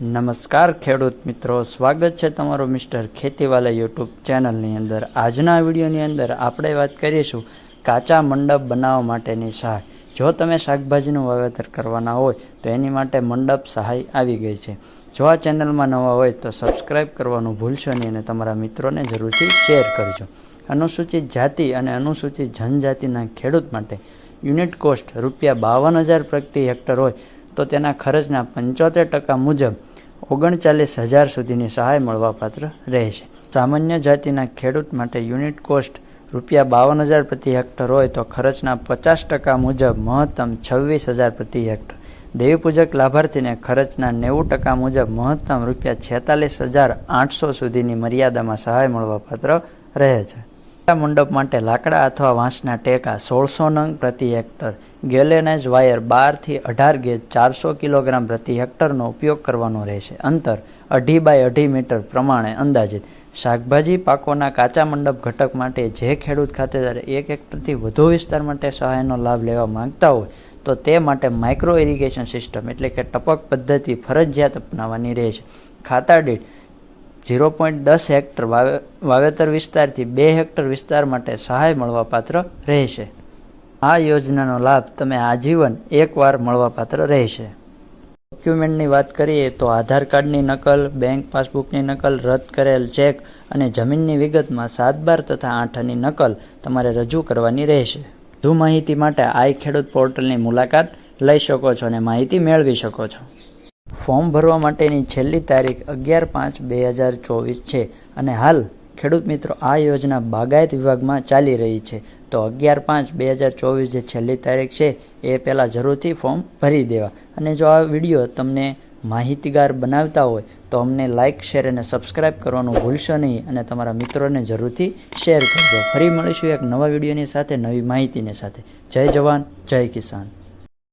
નમસ્કાર ખેડૂત મિત્રો, સ્વાગત છે તમારું મિસ્ટર ખેતીવાલા યુટ્યુબ ચેનલની અંદર. આજના વિડીયોની અંદર આપણે વાત કરીશું કાચા મંડપ બનાવવા માટેની સહાય જો તમે શાકભાજીનું વાવેતર કરવાના હોય, તો એની માટે મંડપ સહાય આવી ગઈ છે. જો આ ચેનલમાં નવા હોય, તો સબસ્ક્રાઈબ કરવાનું ભૂલશો નહીં અને તમારા મિત્રોને જરૂરથી શેર કરજો. અનુસૂચિત જાતિ અને અનુસૂચિત જનજાતિના ખેડૂત માટે યુનિટ કોસ્ટ રૂપિયા બાવન હજાર પ્રતિ હેક્ટર હોય, તો તેના ખર્ચના પંચોતેર ટકા મુજબ ઓગણચાલીસ હજાર સુધીની સહાય મળવાપાત્ર રહેશે. સામાન્ય જાતિના ખેડૂત માટે યુનિટ કોસ્ટ રૂપિયા બાવન હજાર પ્રતિ હેક્ટર હોય તો ખર્ચના પચાસ ટકા મુજબ મહત્તમ છવ્વીસ હજાર પ્રતિ હેક્ટર. દેવીપૂજક લાભાર્થીને ખર્ચના નેવું ટકા મુજબ મહત્તમ રૂપિયા છેતાલીસ હજાર આઠસો સુધીની મર્યાદામાં સહાય મળવાપાત્ર રહે છે. મંડપ માટે લાકડા અથવા વાંસના ટેકા સોળસો નંગ પ્રતિ હેક્ટર, ગેલેનાઇઝ વાયર બારથી અઢાર ગેજ ચારસો કિલોગ્રામ પ્રતિ હેક્ટરનો ઉપયોગ કરવાનો રહેશે. અંતર, અઢી બાય અઢી મીટર પ્રમાણે અંદાજિત. શાકભાજી પાકોના કાચા મંડપ ઘટક માટે જે ખેડૂત ખાતેદાર એક હેક્ટરથી વધુ વિસ્તાર માટે સહાયનો લાભ લેવા માંગતા હોય, તો તે માટે માઇક્રો ઇરિગેશન સિસ્ટમ એટલે કે ટપક પદ્ધતિ ફરજિયાત અપનાવવાની રહેશે. ખાતા દીઠ ઝીરો પોઈન્ટ દસ હેક્ટર વાવે, વાવેતર વિસ્તારથી બે હેક્ટર વિસ્તાર માટે સહાય મળવાપાત્ર રહેશે. આ યોજનાનો લાભ તમે આજીવન એકવાર મળવાપાત્ર રહેશે. ડોક્યુમેન્ટની વાત કરીએ તો આધાર કાર્ડની નકલ, બેંક પાસબુકની નકલ, રદ કરેલ ચેક અને જમીનની વિગતમાં સાત બાર તથા આઠની નકલ તમારે રજૂ કરવાની રહેશે. વધુ માહિતી માટે આઈ ખેડૂત પોર્ટલની મુલાકાત લઈ શકો છો અને માહિતી મેળવી શકો છો. ફોર્મ ભરવા માટેની છેલ્લી તારીખ અગિયાર પાંચ બે હજાર ચોવીસ છે અને હાલ ખેડૂત મિત્રો આ યોજના બાગાયત વિભાગમાં ચાલી રહી છે. તો અગિયાર પાંચ બે હજાર ચોવીસ જે છેલ્લી તારીખ છે, એ પહેલાં જરૂરથી ફોર્મ ભરી દેવા. અને જો આ વીડિયો તમને માહિતીગાર બનાવતા હોય, તો અમને લાઇક શેર અને સબસ્ક્રાઇબ કરવાનું ભૂલશો નહીં અને તમારા મિત્રોને જરૂરથી શેર કરજો. ફરી મળીશું એક નવા વિડીયોની સાથે, નવી માહિતીની સાથે. જય જવાન, જય કિસાન.